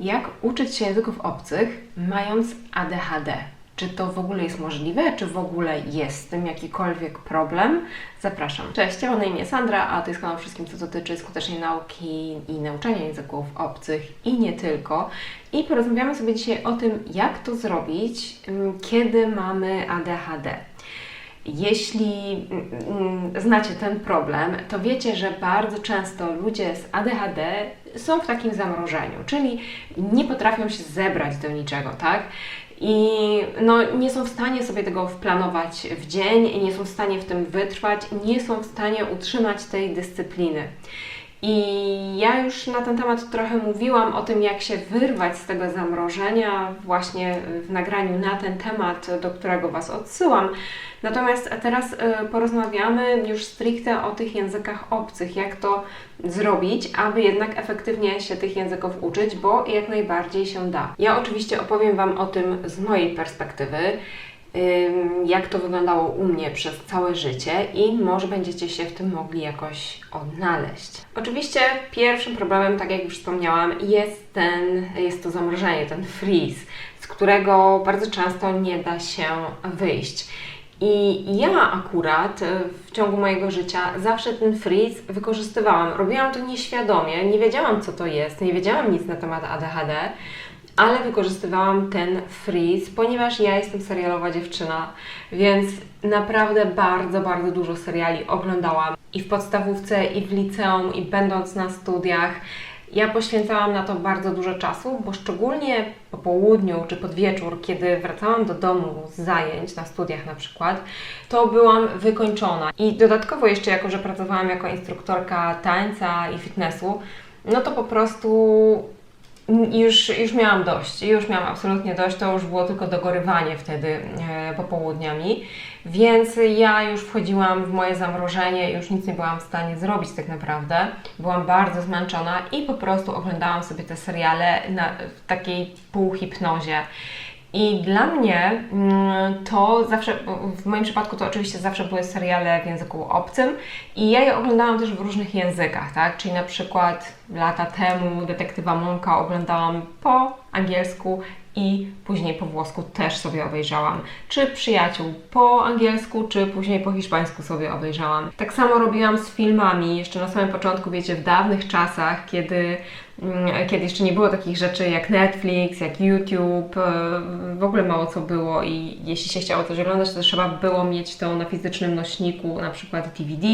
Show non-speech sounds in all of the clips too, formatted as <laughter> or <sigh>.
Jak uczyć się języków obcych, mając ADHD? Czy to w ogóle jest możliwe? Czy w ogóle jest z tym jakikolwiek problem? Zapraszam. Cześć, ja mam na imię Sandra, a to jest kanał wszystkim, co dotyczy skutecznej nauki i nauczania języków obcych i nie tylko. I porozmawiamy sobie dzisiaj o tym, jak to zrobić, mm, kiedy mamy ADHD. Jeśli mm, znacie ten problem, to wiecie, że bardzo często ludzie z ADHD są w takim zamrożeniu, czyli nie potrafią się zebrać do niczego, tak? I no, nie są w stanie sobie tego wplanować w dzień, nie są w stanie w tym wytrwać, nie są w stanie utrzymać tej dyscypliny. I ja już na ten temat trochę mówiłam o tym, jak się wyrwać z tego zamrożenia, właśnie w nagraniu na ten temat, do którego Was odsyłam. Natomiast teraz y, porozmawiamy już stricte o tych językach obcych, jak to zrobić, aby jednak efektywnie się tych języków uczyć, bo jak najbardziej się da. Ja oczywiście opowiem Wam o tym z mojej perspektywy jak to wyglądało u mnie przez całe życie i może będziecie się w tym mogli jakoś odnaleźć. Oczywiście pierwszym problemem, tak jak już wspomniałam, jest ten, jest to zamrożenie, ten freeze, z którego bardzo często nie da się wyjść. I ja akurat w ciągu mojego życia zawsze ten freeze wykorzystywałam. Robiłam to nieświadomie, nie wiedziałam co to jest, nie wiedziałam nic na temat ADHD, ale wykorzystywałam ten freeze, ponieważ ja jestem serialowa dziewczyna, więc naprawdę bardzo, bardzo dużo seriali oglądałam i w podstawówce, i w liceum, i będąc na studiach. Ja poświęcałam na to bardzo dużo czasu, bo szczególnie po południu czy pod wieczór, kiedy wracałam do domu z zajęć, na studiach na przykład, to byłam wykończona. I dodatkowo jeszcze jako, że pracowałam jako instruktorka tańca i fitnessu, no to po prostu już, już miałam dość, już miałam absolutnie dość, to już było tylko dogorywanie wtedy e, popołudniami, więc ja już wchodziłam w moje zamrożenie, już nic nie byłam w stanie zrobić tak naprawdę. Byłam bardzo zmęczona i po prostu oglądałam sobie te seriale na, w takiej półhipnozie. I dla mnie mm, to zawsze, w moim przypadku to oczywiście zawsze były seriale w języku obcym i ja je oglądałam też w różnych językach, tak? Czyli na przykład lata temu Detektywa Monka oglądałam po angielsku i później po włosku też sobie obejrzałam. Czy przyjaciół po angielsku, czy później po hiszpańsku sobie obejrzałam. Tak samo robiłam z filmami, jeszcze na samym początku, wiecie, w dawnych czasach, kiedy, kiedy jeszcze nie było takich rzeczy jak Netflix, jak YouTube, e, w ogóle mało co było i jeśli się chciało coś oglądać, to trzeba było mieć to na fizycznym nośniku, na przykład DVD.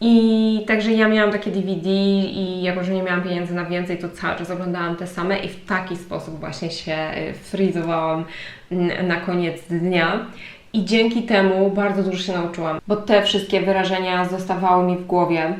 I także ja miałam takie DVD i jako, że nie miałam pieniędzy na więcej, to cały czas oglądałam te same i w taki sposób właśnie się y, frizowałam mm, na koniec dnia. I dzięki temu bardzo dużo się nauczyłam, bo te wszystkie wyrażenia zostawały mi w głowie.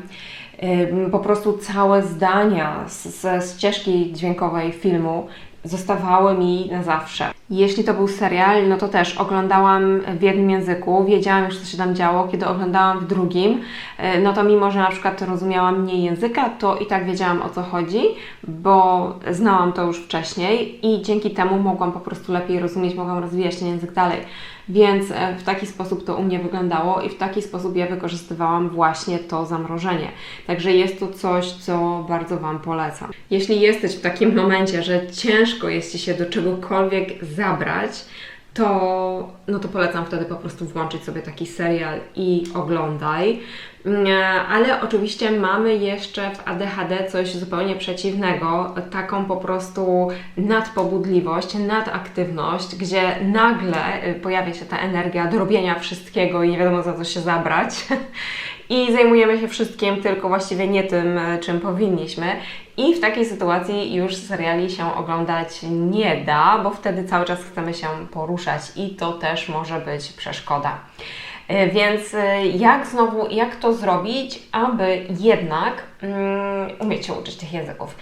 Po prostu całe zdania ze ścieżki dźwiękowej filmu zostawały mi na zawsze. Jeśli to był serial, no to też oglądałam w jednym języku, wiedziałam już, co się tam działo. Kiedy oglądałam w drugim, e, no to mimo, że na przykład rozumiałam mniej języka, to i tak wiedziałam o co chodzi, bo znałam to już wcześniej i dzięki temu mogłam po prostu lepiej rozumieć, mogłam rozwijać ten język dalej. Więc e, w taki sposób to u mnie wyglądało i w taki sposób ja wykorzystywałam właśnie to zamrożenie. Także jest to coś, co bardzo Wam polecam. Jeśli jesteś w takim momencie, że ciężko jest Ci się do czegokolwiek zabrać, to, no to polecam wtedy po prostu włączyć sobie taki serial i oglądaj. Mm, ale oczywiście mamy jeszcze w ADHD coś zupełnie przeciwnego, taką po prostu nadpobudliwość, nadaktywność, gdzie nagle y, pojawia się ta energia do robienia wszystkiego i nie wiadomo za co się zabrać. <laughs> I zajmujemy się wszystkim, tylko właściwie nie tym, y, czym powinniśmy. I w takiej sytuacji już seriali się oglądać nie da, bo wtedy cały czas chcemy się poruszać i to też może być przeszkoda. E, więc e, jak znowu, jak to zrobić, aby jednak um, umieć się uczyć tych języków?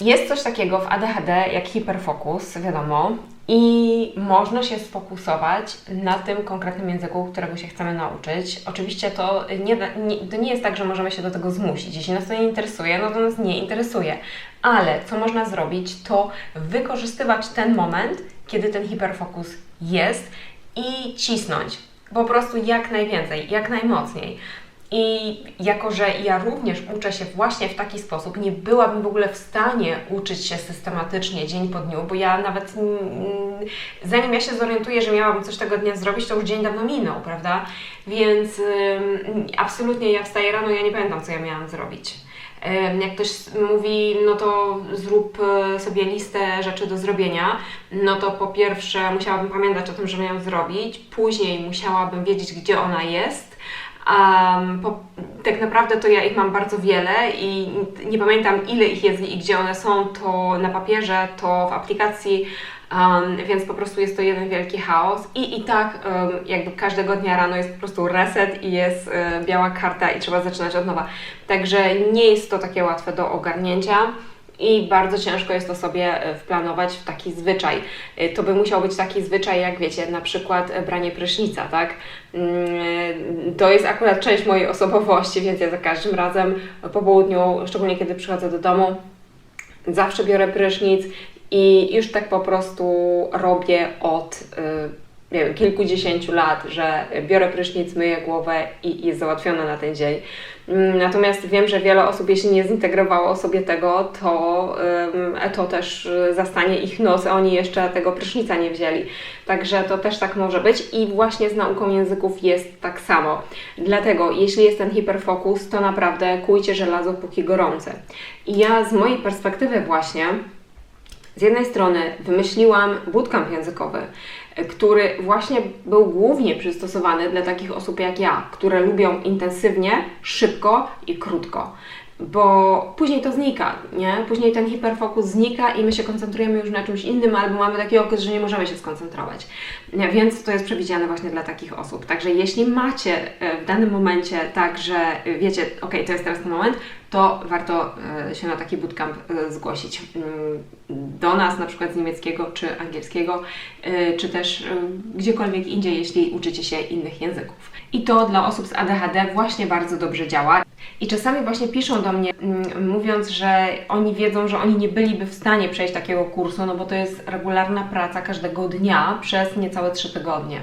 Jest coś takiego w ADHD jak hiperfokus, wiadomo, i można się sfokusować na tym konkretnym języku, którego się chcemy nauczyć. Oczywiście to nie, nie, to nie jest tak, że możemy się do tego zmusić. Jeśli nas to nie interesuje, no to nas nie interesuje. Ale co można zrobić, to wykorzystywać ten moment, kiedy ten hiperfokus jest i cisnąć po prostu jak najwięcej, jak najmocniej. I jako, że ja również uczę się właśnie w taki sposób, nie byłabym w ogóle w stanie uczyć się systematycznie dzień po dniu, bo ja nawet mm, zanim ja się zorientuję, że miałabym coś tego dnia zrobić, to już dzień dawno minął, prawda? Więc absolutnie ja wstaję rano, ja nie pamiętam, co ja miałam zrobić. Jak ktoś mówi, no to zrób e, sobie listę rzeczy do zrobienia, no to po pierwsze musiałabym pamiętać o tym, że miałam zrobić, później musiałabym wiedzieć, gdzie ona jest, Um, po, tak naprawdę to ja ich mam bardzo wiele i nie pamiętam ile ich jest i gdzie one są, to na papierze, to w aplikacji, um, więc po prostu jest to jeden wielki chaos i i tak um, jakby każdego dnia rano jest po prostu reset i jest e, biała karta i trzeba zaczynać od nowa. Także nie jest to takie łatwe do ogarnięcia. I bardzo ciężko jest to sobie e, wplanować w taki zwyczaj. E, To by musiał być taki zwyczaj, jak wiecie, na przykład e, branie prysznica, tak? Mm, To jest akurat część mojej osobowości, więc ja za każdym razem po południu, szczególnie kiedy przychodzę do domu, zawsze biorę prysznic i już tak po prostu robię od y, nie wiem, kilkudziesięciu lat, że biorę prysznic, myję głowę i jest załatwiona na ten dzień. Mm, Natomiast wiem, że wiele osób, jeśli nie zintegrowało sobie tego, to, ym, to też y, zastanie ich nos, a oni jeszcze tego prysznica nie wzięli. Także to też tak może być i właśnie z nauką języków jest tak samo. Dlatego, jeśli jest ten hiperfokus, to naprawdę kujcie żelazo póki gorące. I ja z mojej perspektywy właśnie z jednej strony wymyśliłam bootcamp językowy, który właśnie był głównie przystosowany dla takich osób jak ja, które lubią intensywnie, szybko i krótko. Bo później to znika, nie? Później ten hiperfokus znika i my się koncentrujemy już na czymś innym, albo mamy taki okres, że nie możemy się skoncentrować. Więc to jest przewidziane właśnie dla takich osób. Także jeśli macie e, w danym momencie tak, że e, wiecie, ok, to jest teraz ten moment, to warto e, się na taki bootcamp zgłosić. Mm, Do nas, na przykład z niemieckiego czy angielskiego, czy też gdziekolwiek indziej, jeśli uczycie się innych języków. I to dla osób z ADHD właśnie bardzo dobrze działa. I czasami właśnie piszą do mnie, mm, mówiąc, że oni wiedzą, że oni nie byliby w stanie przejść takiego kursu, no bo to jest regularna praca każdego dnia przez niecałe trzy tygodnie.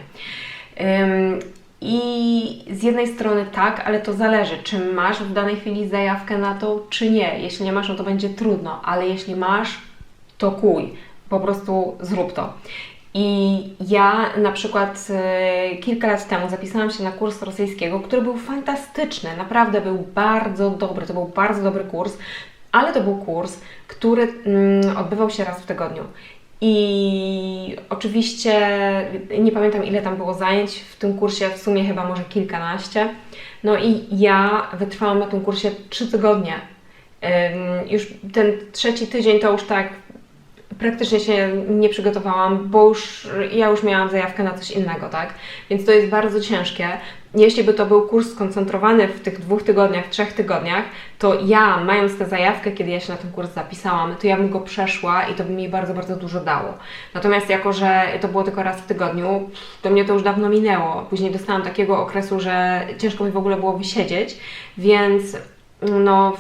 I z jednej strony tak, ale to zależy, czy masz w danej chwili zajawkę na to, czy nie. Jeśli nie masz, no to będzie trudno, ale jeśli masz, to kuj. Po prostu zrób to. I ja na przykład e, kilka lat temu zapisałam się na kurs rosyjskiego, który był fantastyczny, naprawdę był bardzo dobry, to był bardzo dobry kurs, ale to był kurs, który mm, odbywał się raz w tygodniu. I oczywiście nie pamiętam ile tam było zajęć w tym kursie, w sumie chyba może kilkanaście. No i ja wytrwałam na tym kursie trzy tygodnie. Już ten trzeci tydzień to już tak praktycznie się nie przygotowałam, bo już ja już miałam zajawkę na coś innego, tak? Więc to jest bardzo ciężkie. Jeśli by to był kurs skoncentrowany w tych dwóch tygodniach, trzech tygodniach, to ja, mając tę zajawkę, kiedy ja się na ten kurs zapisałam, to ja bym go przeszła i to by mi bardzo, bardzo dużo dało. Natomiast jako, że to było tylko raz w tygodniu, to mnie to już dawno minęło. Później dostałam takiego okresu, że ciężko mi w ogóle było wysiedzieć, więc no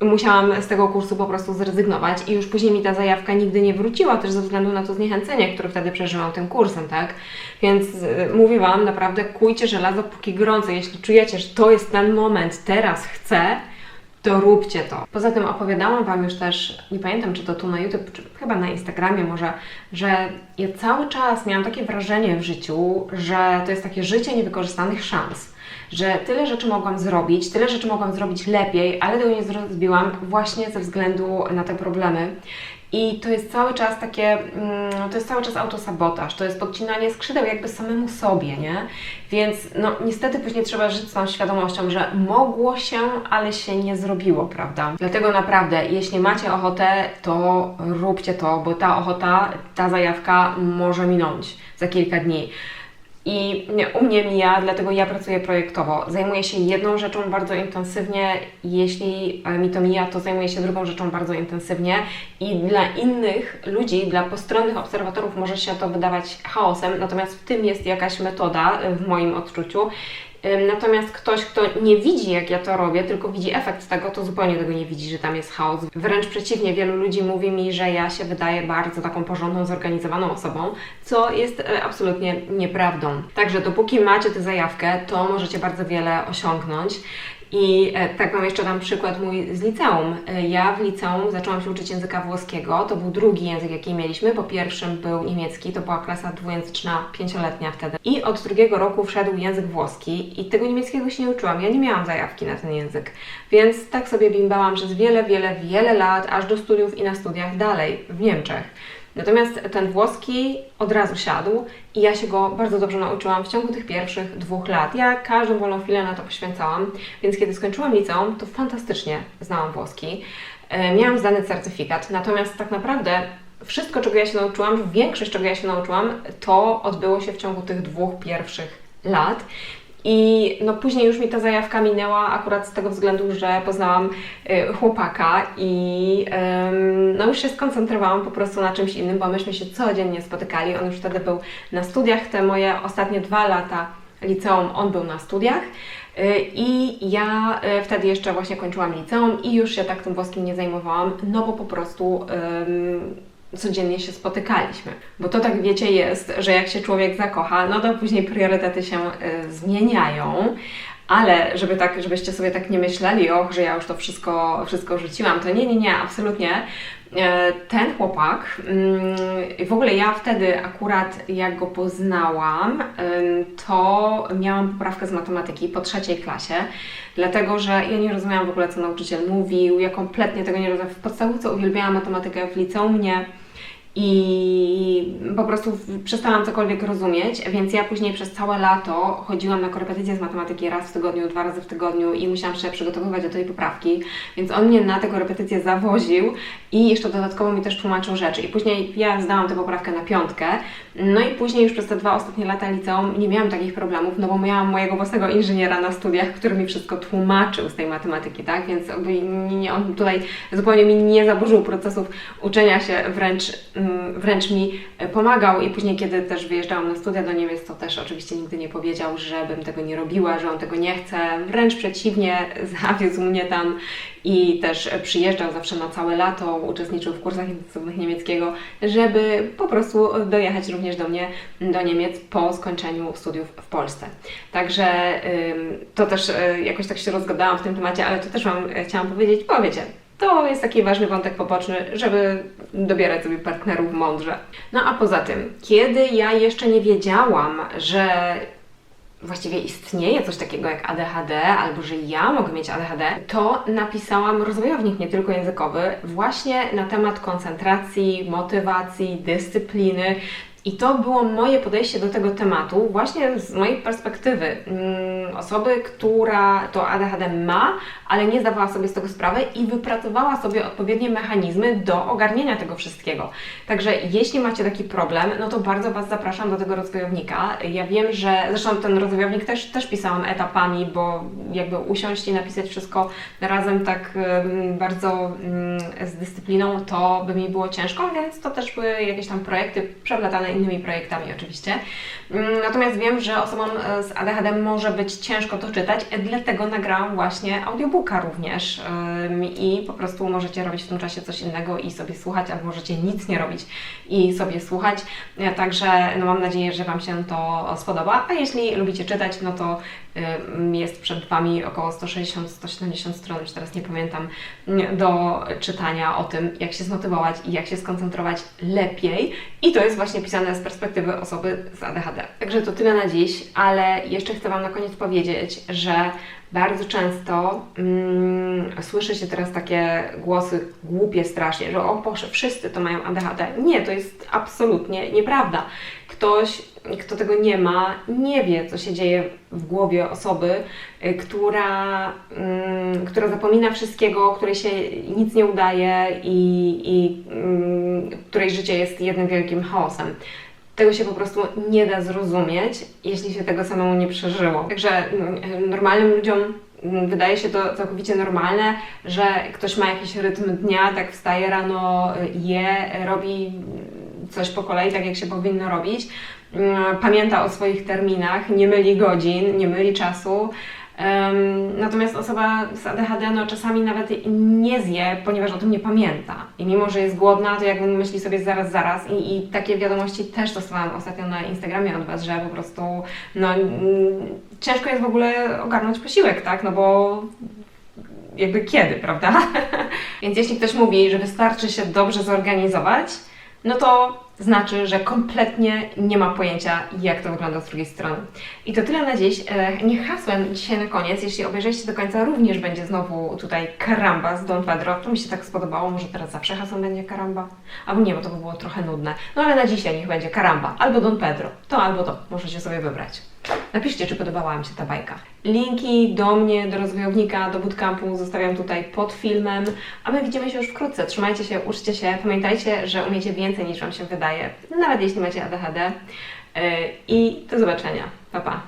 musiałam z tego kursu po prostu zrezygnować i już później mi ta zajawka nigdy nie wróciła, też ze względu na to zniechęcenie, które wtedy przeżyłam tym kursem, tak? Więc y, mówię Wam, naprawdę kujcie żelazo póki gorące. Jeśli czujecie, że to jest ten moment, teraz chcę, to róbcie to. Poza tym opowiadałam Wam już też, nie pamiętam czy to tu na YouTube, czy chyba na Instagramie może, że ja cały czas miałam takie wrażenie w życiu, że to jest takie życie niewykorzystanych szans. Że tyle rzeczy mogłam zrobić, tyle rzeczy mogłam zrobić lepiej, ale tego nie zrobiłam właśnie ze względu na te problemy. I to jest cały czas takie, mm, to jest cały czas autosabotaż, to jest podcinanie skrzydeł jakby samemu sobie, nie? Więc no niestety później trzeba żyć z tą świadomością, że mogło się, ale się nie zrobiło, prawda? Dlatego naprawdę, jeśli macie ochotę, to róbcie to, bo ta ochota, ta zajawka może minąć za kilka dni. I u mnie mija, dlatego ja pracuję projektowo. Zajmuję się jedną rzeczą bardzo intensywnie. Jeśli e, mi to mija, to zajmuję się drugą rzeczą bardzo intensywnie. I dla innych ludzi, dla postronnych obserwatorów może się to wydawać chaosem, natomiast w tym jest jakaś metoda e, w moim odczuciu. Natomiast ktoś, kto nie widzi, jak ja to robię, tylko widzi efekt tego, to zupełnie tego nie widzi, że tam jest chaos. Wręcz przeciwnie, wielu ludzi mówi mi, że ja się wydaję bardzo taką porządną, zorganizowaną osobą, co jest e, absolutnie nieprawdą. Także dopóki macie tę zajawkę, to możecie bardzo wiele osiągnąć. I e, tak Wam jeszcze dam przykład mój z liceum. E, Ja w liceum zaczęłam się uczyć języka włoskiego. To był drugi język, jaki mieliśmy. Po pierwszym był niemiecki, to była klasa dwujęzyczna, pięcioletnia wtedy. I od drugiego roku wszedł język włoski i tego niemieckiego się nie uczyłam. Ja nie miałam zajawki na ten język. Więc tak sobie bimbałam przez wiele, wiele, wiele lat, aż do studiów i na studiach dalej w Niemczech. Natomiast ten włoski od razu siadł i ja się go bardzo dobrze nauczyłam w ciągu tych pierwszych dwóch lat. Ja każdą wolną chwilę na to poświęcałam, więc kiedy skończyłam liceum, to fantastycznie znałam włoski. E, Miałam zdany certyfikat, natomiast tak naprawdę wszystko, czego ja się nauczyłam, większość, czego ja się nauczyłam, to odbyło się w ciągu tych dwóch pierwszych lat. I no później już mi ta zajawka minęła akurat z tego względu, że poznałam y, chłopaka i ym, no już się skoncentrowałam po prostu na czymś innym, bo myśmy się codziennie spotykali. On już wtedy był na studiach, te moje ostatnie dwa lata liceum, on był na studiach. Y, I ja y, wtedy jeszcze właśnie kończyłam liceum i już się tak tym włoskim nie zajmowałam, no bo po prostu ym, codziennie się spotykaliśmy. Bo to tak wiecie jest, że jak się człowiek zakocha, no to później priorytety się y, zmieniają. Ale żeby tak, żebyście sobie tak nie myśleli, och, że ja już to wszystko, wszystko rzuciłam, to nie, nie, nie, absolutnie. E, Ten chłopak, mm, w ogóle ja wtedy akurat jak go poznałam, to miałam poprawkę z matematyki po trzeciej klasie, dlatego że ja nie rozumiałam w ogóle, co nauczyciel mówił, ja kompletnie tego nie rozumiałam. W podstawówce uwielbiałam matematykę, w liceum nie. I po prostu przestałam cokolwiek rozumieć, więc ja później przez całe lato chodziłam na korepetycje z matematyki raz w tygodniu, dwa razy w tygodniu i musiałam się przygotowywać do tej poprawki, więc on mnie na te korepetycje zawoził i jeszcze dodatkowo mi też tłumaczył rzeczy. I później ja zdałam tę poprawkę na piątkę, no i później już przez te dwa ostatnie lata liceum nie miałam takich problemów, no bo miałam mojego własnego inżyniera na studiach, który mi wszystko tłumaczył z tej matematyki, tak? Więc on tutaj zupełnie mi nie zaburzył procesów uczenia się, wręcz, wręcz mi e, pomagał i później, kiedy też wyjeżdżałam na studia do Niemiec, to też oczywiście nigdy nie powiedział, żebym tego nie robiła, że on tego nie chce, wręcz przeciwnie, <laughs> zawiózł mnie tam i też e, przyjeżdżał zawsze na całe lato, uczestniczył w kursach intensywnych niemieckiego, żeby po prostu dojechać również do mnie, do Niemiec po skończeniu studiów w Polsce. Także to też y, jakoś tak się rozgadałam w tym temacie, ale to też Wam e, chciałam powiedzieć, bo to jest taki ważny wątek poboczny, żeby dobierać sobie partnerów mądrze. No a poza tym, kiedy ja jeszcze nie wiedziałam, że właściwie istnieje coś takiego jak ADHD, albo że ja mogę mieć ADHD, to napisałam rozwojownik nie tylko językowy właśnie na temat koncentracji, motywacji, dyscypliny. I to było moje podejście do tego tematu, właśnie z mojej perspektywy mm, osoby, która to ADHD ma, ale nie zdawała sobie z tego sprawy i wypracowała sobie odpowiednie mechanizmy do ogarnienia tego wszystkiego. Także jeśli macie taki problem, no to bardzo Was zapraszam do tego rozwojownika. Ja wiem, że zresztą ten rozwojownik też, też pisałam etapami, bo jakby usiąść i napisać wszystko razem tak bardzo z dyscypliną, to by mi było ciężko, więc to też były jakieś tam projekty innymi projektami oczywiście. Ym, Natomiast wiem, że osobom e, z ADHD może być ciężko to czytać, e, dlatego nagrałam właśnie audiobooka również i po prostu możecie robić w tym czasie coś innego i sobie słuchać, albo możecie nic nie robić i sobie słuchać. E, Także no mam nadzieję, że Wam się to spodoba, a jeśli lubicie czytać, no to jest przed Wami około 160-170 stron, już teraz nie pamiętam, mm, do czytania o tym, jak się zmotywować i jak się skoncentrować lepiej. I to jest właśnie pisane z perspektywy osoby z ADHD. Także to tyle na dziś, ale jeszcze chcę Wam na koniec powiedzieć, że bardzo często mm, słyszy się teraz takie głosy głupie strasznie, że o Boże, wszyscy to mają ADHD. Nie, to jest absolutnie nieprawda. Ktoś, kto tego nie ma, nie wie, co się dzieje w głowie osoby, y, która, mm, która zapomina wszystkiego, której się nic nie udaje i, i mm, której życie jest jednym wielkim chaosem. Tego się po prostu nie da zrozumieć, jeśli się tego samemu nie przeżyło. Także mm, normalnym ludziom wydaje się to całkowicie normalne, że ktoś ma jakiś rytm dnia, tak wstaje rano, je, robi coś po kolei, tak jak się powinno robić. mm, pamięta o swoich terminach, nie myli godzin, nie myli czasu. Natomiast osoba z ADHD no, czasami nawet nie zje, ponieważ o tym nie pamięta. I mimo, że jest głodna, to jakby myśli sobie zaraz, zaraz. I, I takie wiadomości też dostałam ostatnio na Instagramie od Was, że po prostu no, ciężko jest w ogóle ogarnąć posiłek, tak? No bo jakby kiedy, prawda? <laughs> Więc jeśli ktoś mówi, że wystarczy się dobrze zorganizować, no to znaczy, że kompletnie nie ma pojęcia, jak to wygląda z drugiej strony. I to tyle na dziś. E, Niech hasłem dzisiaj na koniec, jeśli obejrzycie do końca, również będzie znowu tutaj karamba z Don Pedro. To mi się tak spodobało, może teraz zawsze hasłem będzie karamba? Albo nie, bo to by było trochę nudne. No ale na dzisiaj niech będzie karamba, albo Don Pedro. To albo to, możecie sobie wybrać. Napiszcie, czy podobała Wam się ta bajka. Linki do mnie, do rozwojownika, do bootcampu zostawiam tutaj pod filmem, a my widzimy się już wkrótce. Trzymajcie się, uczcie się, pamiętajcie, że umiecie więcej niż Wam się wydaje, nawet jeśli macie ADHD. Yy, I do zobaczenia. Pa, pa.